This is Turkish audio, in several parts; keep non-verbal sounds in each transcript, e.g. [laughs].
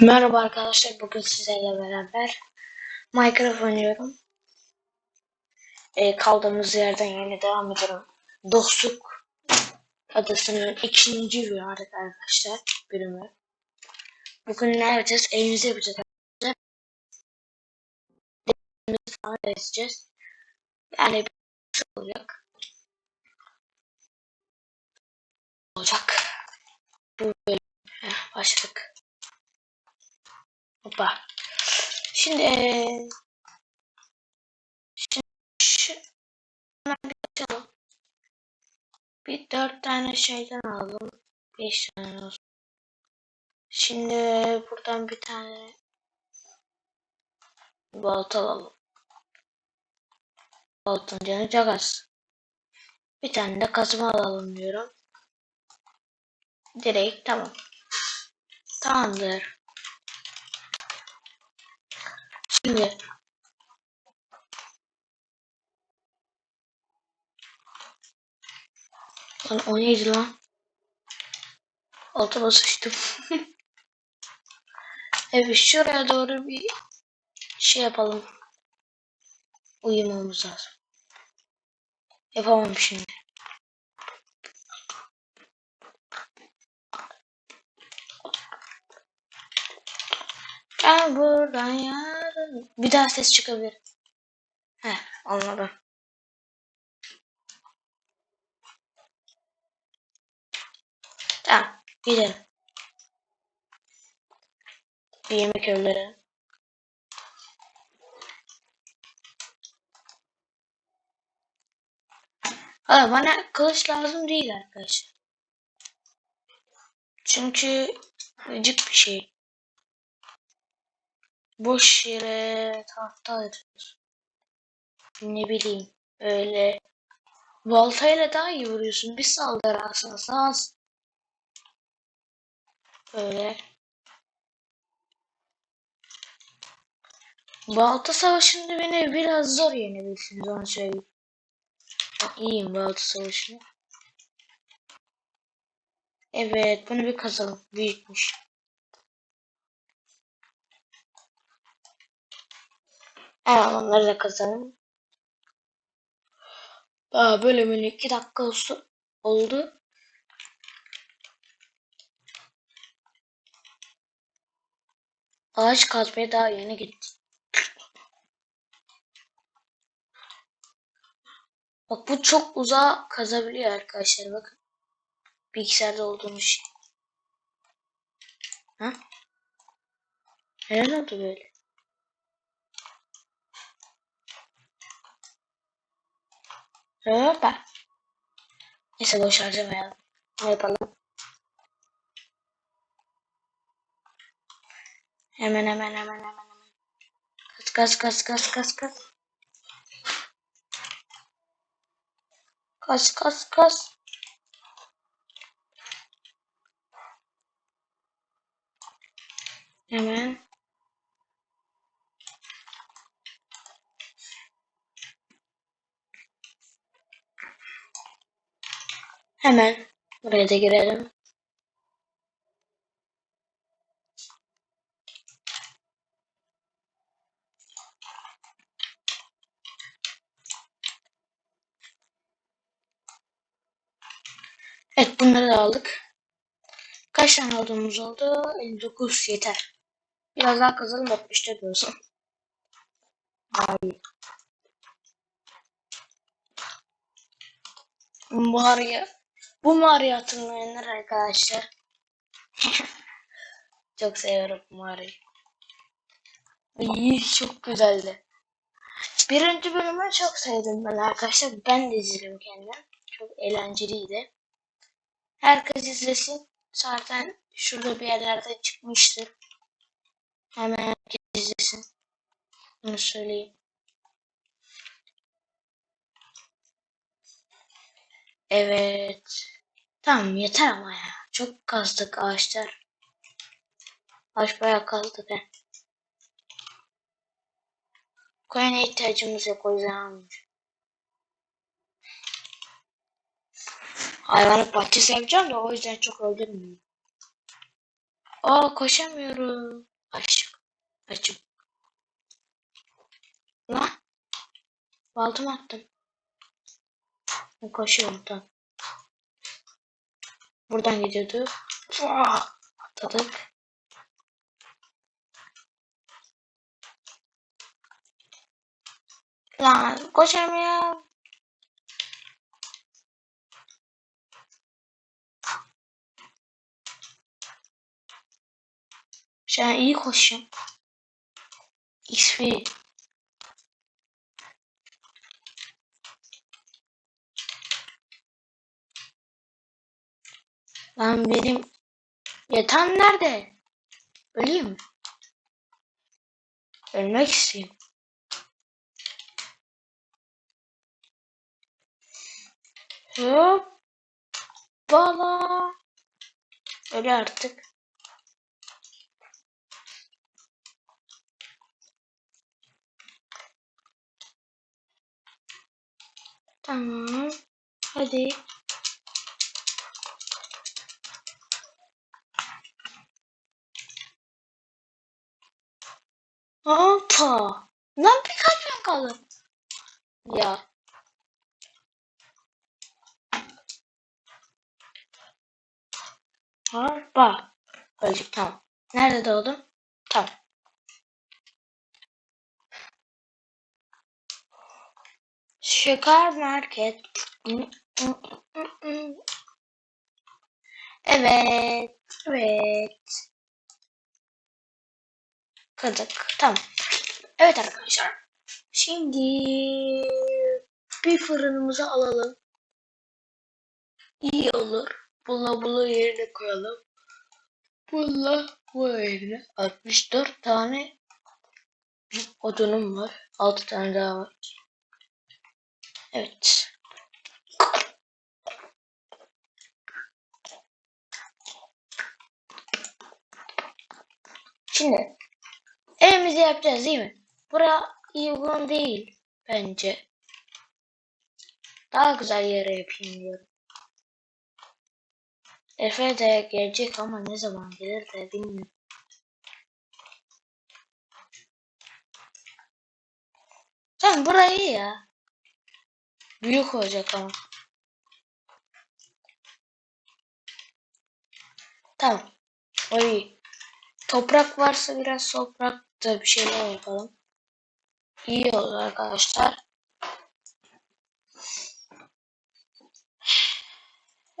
Merhaba arkadaşlar bugün sizlerle beraber Minecraft oynuyorum. Ee, kaldığımız yerden yine devam edelim. Dostluk adasının ikinci bölümü arkadaşlar bölümü. Bugün ne yapacağız? Evimizi yapacağız arkadaşlar. Evimizi falan edeceğiz. Yani bir şey olacak. Olacak. Bu bölüm. Başladık. Hoppa. Şimdi şimdi şu bir dört tane şeyden aldım. Beş tane olsun. Şimdi buradan bir tane balta alalım. Baltanın canı çok az. Bir tane de kazma alalım diyorum. Direkt tamam. Tamamdır. Şimdi Lan o neydi lan? Altıma sıçtım. [laughs] evet şuraya doğru bir şey yapalım. Uyumamız lazım. Yapamam şimdi. Ben buradan yarın... Bir daha ses çıkabilir. Heh anladım. Tamam gidelim. Bir yemek öğlenelim. Ha, bana kılıç lazım değil arkadaşlar. Çünkü gıcık bir şey. Boş yere tahta atıyoruz. Ne bileyim öyle baltayla daha iyi vuruyorsun. Bir saldırı az. Öyle. Balta savaşında beni biraz zor yenebilirsiniz onu söyleyeyim. İyiyim balta savaşında. Evet bunu bir kazalım. Büyükmüş. Evet onları da kazalım. Daha bölümün iki dakika olsun, oldu. Ağaç kazmaya daha yeni gittim. Bak bu çok uzağa kazabiliyor arkadaşlar bakın. Bilgisayarda olduğumuz şey. Ha? Neden oldu böyle? Hoppa. Neyse boş harcamayalım. Ne yapalım? Hemen hemen hemen hemen. Kas kas kas kas kas kas. Kas kas kas. Hemen. Hemen buraya da girelim. Evet bunları da aldık. Kaç tane aldığımız oldu? 59 yeter. Biraz daha kazalım 64 olsun. Abi. Bu mağarayı bu mağarayı hatırlayanlar arkadaşlar. [laughs] çok seviyorum mağarayı. İyi çok güzeldi. Birinci bölümü çok sevdim ben arkadaşlar. Ben de izledim kendim. Çok eğlenceliydi. Herkes izlesin. Zaten şurada bir yerlerde çıkmıştır. Hemen herkes izlesin. Bunu söyleyeyim. Evet. Tamam yeter ama ya. Çok kazdık ağaçlar. Ağaç bayağı kazdık he. Koyuna ihtiyacımız yok o yüzden almayacağım. Hayvanat bahçesi yapacağım da o yüzden çok öldürmüyorum. Aa koşamıyorum. Aşk. Açım. Lan. Baltımı attım. Koşuyorum tamam. Buradan gidiyordu. Atladık. Lan koşamıyorum. Şu an iyi koşuyorum. XP. Lan benim yatağım nerede? Öleyim? Ölmek isteyeyim. Hop. Bala. Öyle artık. Tamam. Hadi. Hoppa. Lan bir kalbim kaldı. Ya. Hoppa. Öldük tamam. Nerede doğdum? Tamam. Şeker market. Evet. Evet. Kırdık. Tamam. Evet arkadaşlar. Şimdi bir fırınımızı alalım. İyi olur. Bula bula yerine koyalım. Bula bu yerine 64 tane odunum var. 6 tane daha var. Evet. Şimdi evimizi yapacağız değil mi? Bura uygun değil bence. Daha güzel yere yapayım diyorum. Efe de gelecek ama ne zaman gelir de bilmiyorum. Tamam burayı ya. Büyük olacak ama. Tamam. O iyi. Toprak varsa biraz toprakta bir şeyler yapalım. İyi olur arkadaşlar.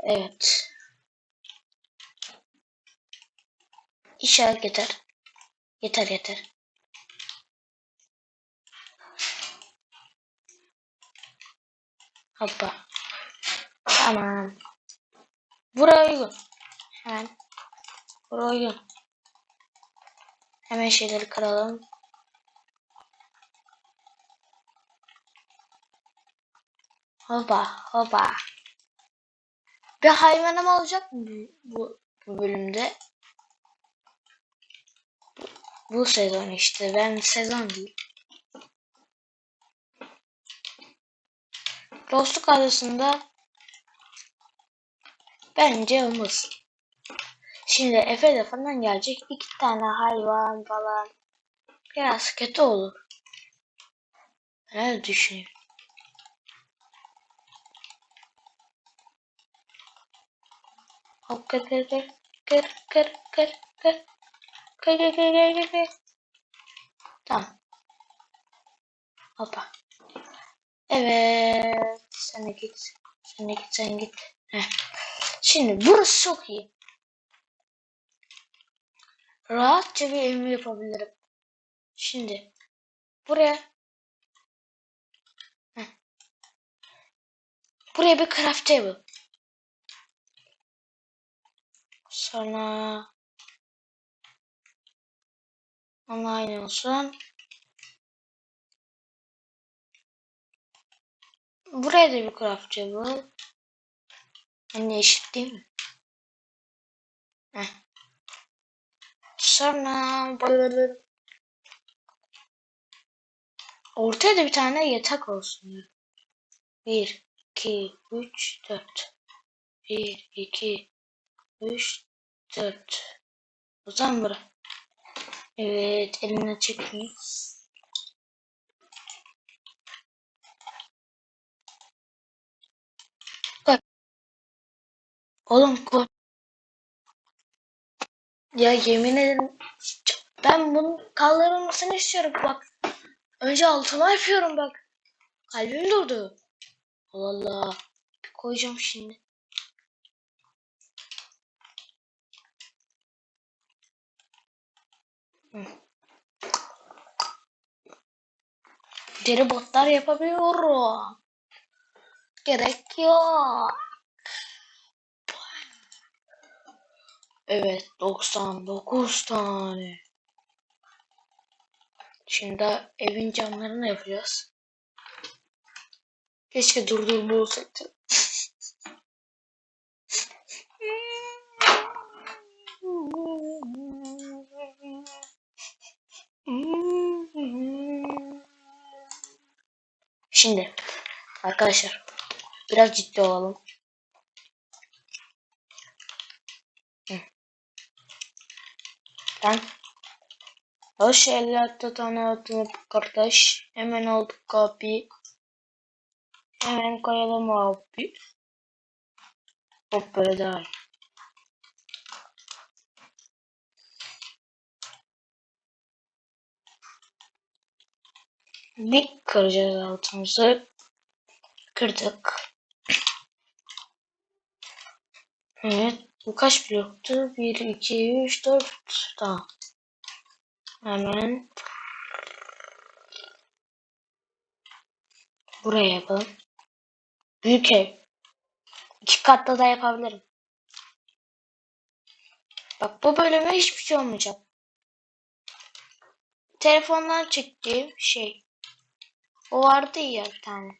Evet. İnşallah yeter. Yeter yeter. Hoppa. Tamam. Uygun. Hemen. Uygun. Hemen şeyleri kıralım. Hopa hopa. Bir hayvanım olacak mı bu, bu bölümde? Bu, sezon işte. Ben sezon değil. Dostluk adasında bence olmaz. Şimdi Efe de falan gelecek. iki tane hayvan falan. Biraz kötü olur. Öyle düşünüyorum. Hop kır kır kır. Kır kır kır kır. Kır kır kır. Tamam. Hoppa. Evet. Sen de git. Sen de git sen git. Heh. Şimdi burası çok iyi. Rahatça bir evimi yapabilirim. Şimdi buraya Heh. buraya bir craft table. Sonra aynı olsun. Buraya da bir craft table. Hani eşit değil mi? Heh. Sonra ortaya da bir tane yatak olsun. 1, 2, 3, 4. 1, 2, 3, 4. Uzan bırak. Evet eline çekmeyin. Bak. Oğlum koy. Ya yemin ederim ben bunun kaldırılmasını istiyorum bak. Önce altıma yapıyorum bak. Kalbim durdu. Allah Allah. Koyacağım şimdi. Deri botlar yapabiliyorum. Gerek yok. Evet 99 tane. Şimdi evin camlarını yapacağız. Keşke durdurma [laughs] olsaydı. Şimdi arkadaşlar biraz ciddi olalım. Ben Hoş 56 tane atılıp kardeş. Hemen aldık kapıyı. Hemen koyalım abi. Hop böyle daha iyi. Bir kıracağız altımızı. Kırdık. Evet. Bu kaç bloktu? 1, 2, 3, 4. Tamam. Hemen buraya yapalım. Büyük ev. İki katlı da yapabilirim. Bak bu bölüme hiçbir şey olmayacak. Telefondan çektiğim şey. O vardı ya bir tane.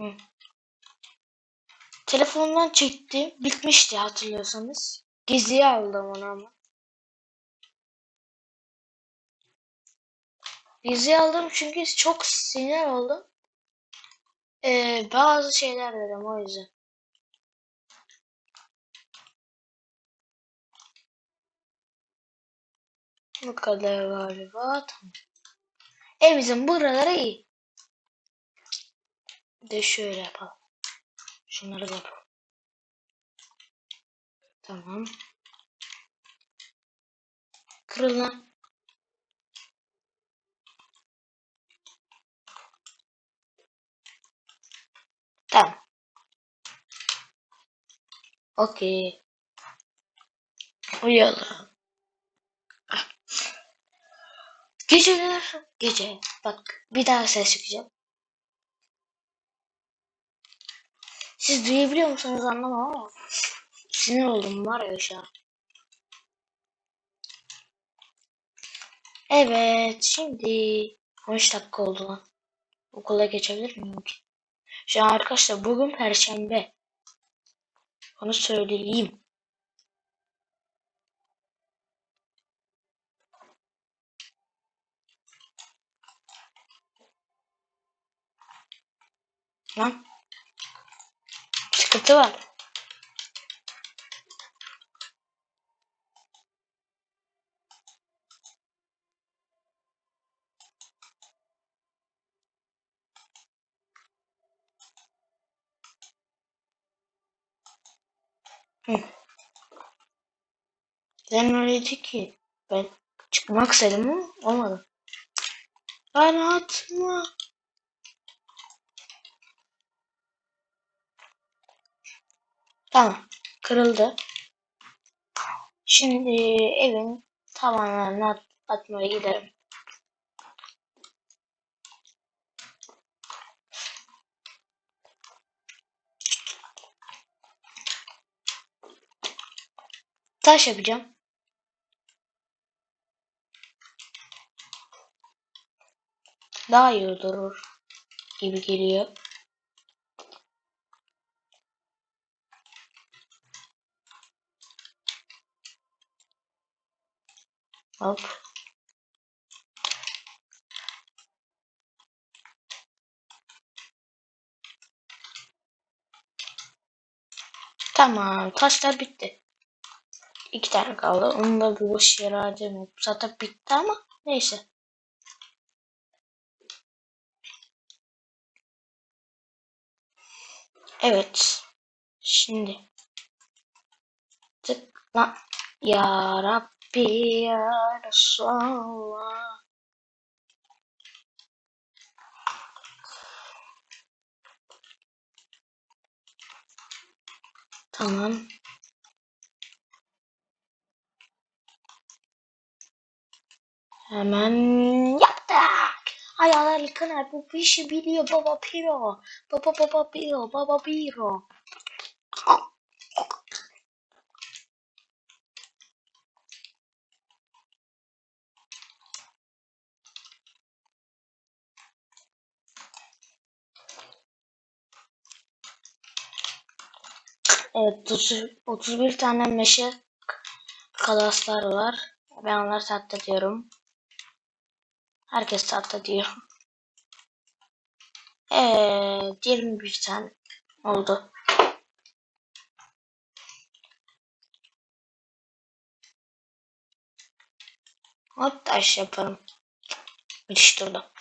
Hı. Telefondan çektim. Bitmişti hatırlıyorsanız. Gizliye aldım onu ama. Gizliye aldım çünkü çok sinir oldum. Ee, bazı şeyler dedim o yüzden. Bu kadar galiba. Tamam. Evimizin buraları iyi. De şöyle yapalım. Şunları da yapalım. Tamam. Kırıl. Tamam. Okey. Uyuyalım. Ah. Geceler. Gece. Bak bir daha ses çıkacağım. Siz duyabiliyor musunuz anlamam ama. Sinir oldum var ya şu an. Evet şimdi 13 dakika oldu lan. Okula geçebilir miyim ki? An arkadaşlar bugün perşembe. Onu söyleyeyim. Lan. Sıkıntı var. Ben öyleydi ki. Ben çıkmak istedim ama olmadı. Ben atma. Tamam. Kırıldı. Şimdi evin tavanlarını at atmaya giderim. Taş yapacağım. Daha iyi durur gibi geliyor. Hop. Tamam. Taşlar bitti. İki tane kaldı. Onu da bir boş yere harcamayayım. Zaten bitti ama neyse. Evet. Şimdi. Tıkla. Ya Rabbi ya Resulallah. Tamam. Hemen yaptık. Ayağlar yıkanar. Bu işi biliyor baba piro. Baba baba piro. Baba piro. Evet 30, 31 tane meşe kadaslar var. Ben onları sattı diyorum. Herkes sattı diyor. Evet 21 tane oldu. Hop taş yaparım. Müthiş durdu.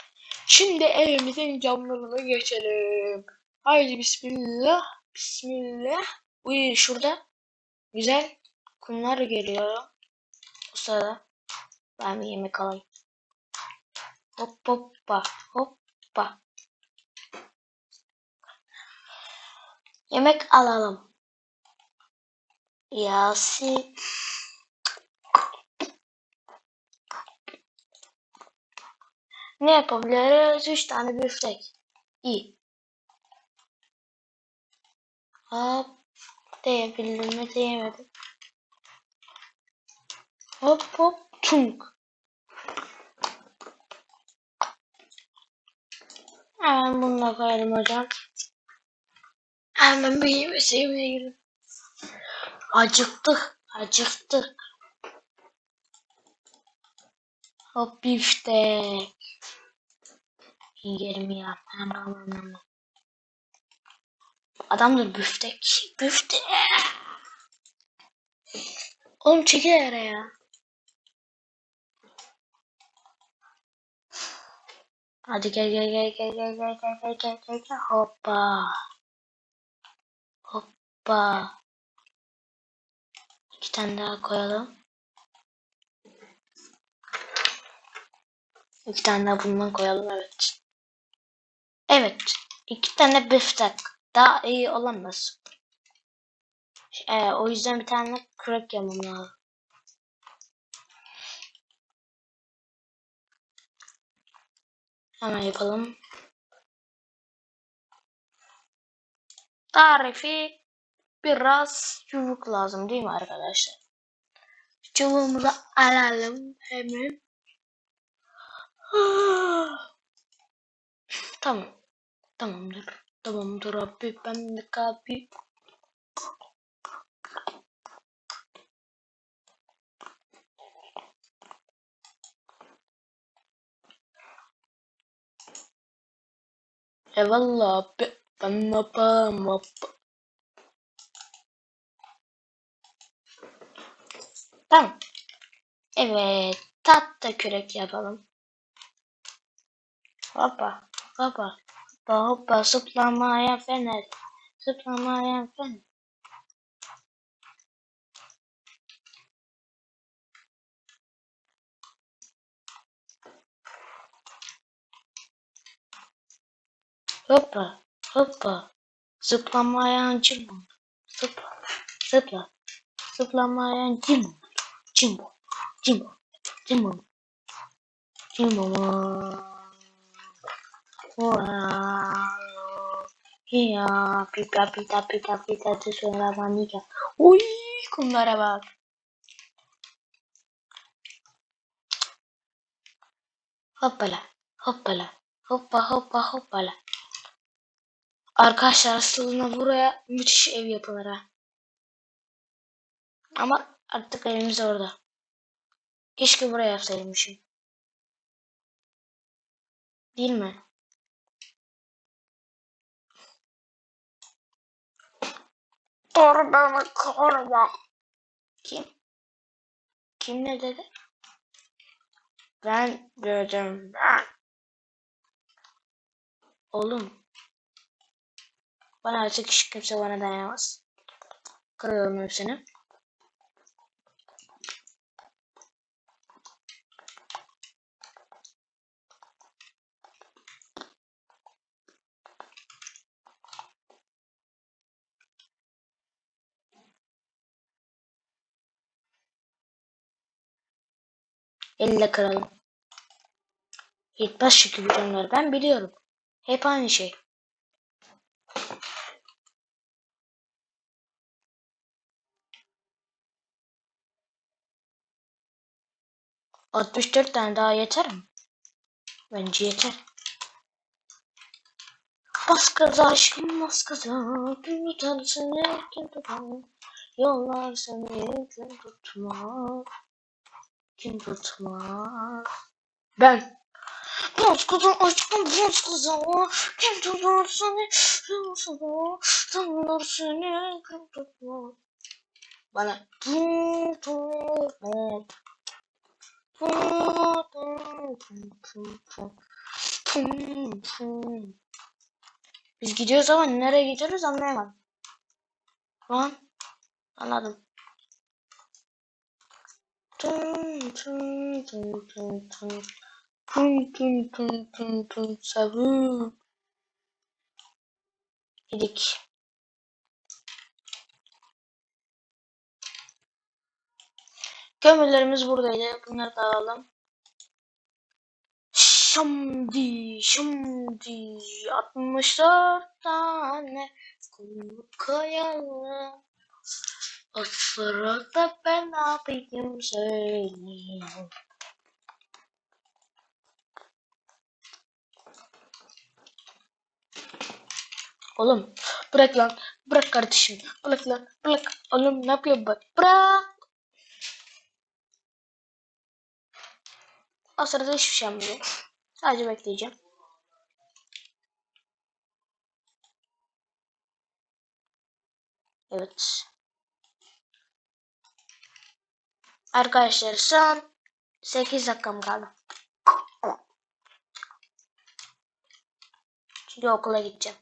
Şimdi evimizin camlarına geçelim. Haydi bismillah. Bismillah. Uy şurada güzel kumlar geliyor. O sırada ben bir yemek alayım. Hop hoppa hoppa. Yemek alalım. Yasin. Ne yapabiliriz? Üç tane büftek. İyi. Hop. Değebildim mi? Değemedim. Hop hop. Tunk. Hemen bunu da koyalım hocam. Hemen bir yemeye girelim. Acıktık. Acıktık. Hop biftek. Yiyelim ya. Hemen hemen hemen. Adamdır büftek. Büftek. Oğlum çekil yere ya. Hadi gel gel gel gel gel gel gel gel gel gel gel hoppa. Hoppa. İki tane daha koyalım. İki tane daha bundan koyalım evet. Evet. iki tane biftek. Daha iyi olamaz. Ee, o yüzden bir tane crack yemem lazım. Hemen yapalım. Tarifi biraz çubuk lazım değil mi arkadaşlar? Çubuğumuzu alalım hemen. [gasps] tamam. Tamamdır. Tamamdır abi. Ben de abi. Eyvallah abi. Ben yapam yap. Tamam. Evet. Tatlı kürek yapalım. Hoppa. Hoppa. Hoppa hoppa. Zıplamaya fener. Zıplamaya fener. Hoppa. Hoppa. Zıplamayan cimbom. Zıpla. Zıpla. Zıplamayan cimbom. Cimbom. Cimbom. Cimbom. Cimbom. Ya pita pita pita pita dışarı manika. Uy kumlara bak. Hoppala. Hoppala. Hoppa hoppa hoppala. Arkadaşlar aslında buraya müthiş ev yapılır ha. Ama artık evimiz orada. Keşke buraya yapsaymışım. Değil mi? Beni koruma. Kim? Kim ne dedi? Ben dedim ben. Oğlum. Bana artık hiç kimse bana dayanamaz. Kırıyorum hepsini. Elle kıralım. Yetmez çünkü butonları ben biliyorum. Hep aynı şey. Altmış dört tane daha yeter mi? Bence yeter. Bas aşkım bas gaza tutar seni kim tutar Yollar seni kim tutmaz Kim tutmaz? Ben. Bas gaza aşkım bas gaza Kim tutar seni? Kim tutar? Tanrılar seni? Kim tutmaz? Bana Tum tum Biz gidiyoruz ama nereye gidiyoruz anlayamadım. Lan anladım. Tun tun tun tun tun. Tun tun tun tun tun savun. Kömürlerimiz buradaydı. Bunları da alalım. Şimdi, şimdi 64 tane kum koyalım. O sırada ben ne yapayım söyleyeyim. Oğlum bırak lan. Bırak kardeşim. Bırak lan. Bırak. Oğlum ne yapıyorsun bak. Bırak. O sırada hiçbir şey yapmayacağım. Sadece bekleyeceğim. Evet. Arkadaşlar son 8 dakikam kaldı. Şimdi okula gideceğim.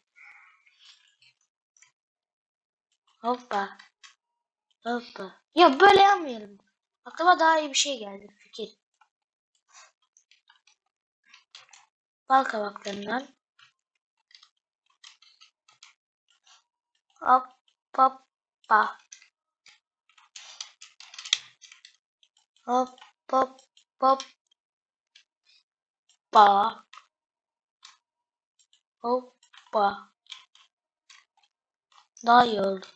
Hoppa. Hoppa. Ya böyle yapmayalım. Aklıma daha iyi bir şey geldi. Fikir. Bal kabaklarından. Hop hoppa. Hop hop hop. Ba. Hoppa. Daha iyi oldu.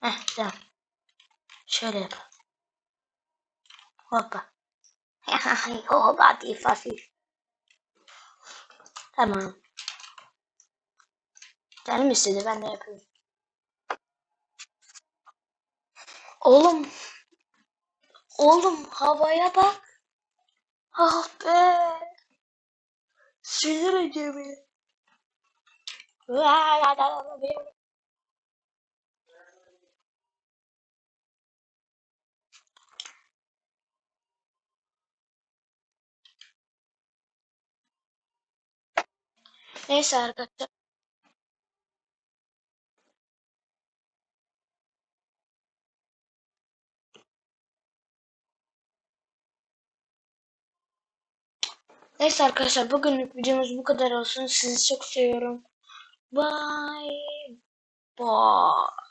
Heh tamam. Şöyle yap. Hoppa. [laughs] Hoppa değil fasil. Tamam. Canım istedi ben de yapıyorum. Oğlum. Oğlum havaya bak. Ah be. Sinir ediyor beni. Neyse arkadaşlar. Neyse arkadaşlar bugünlük videomuz bu kadar olsun. Sizi çok seviyorum. Bye. Bye.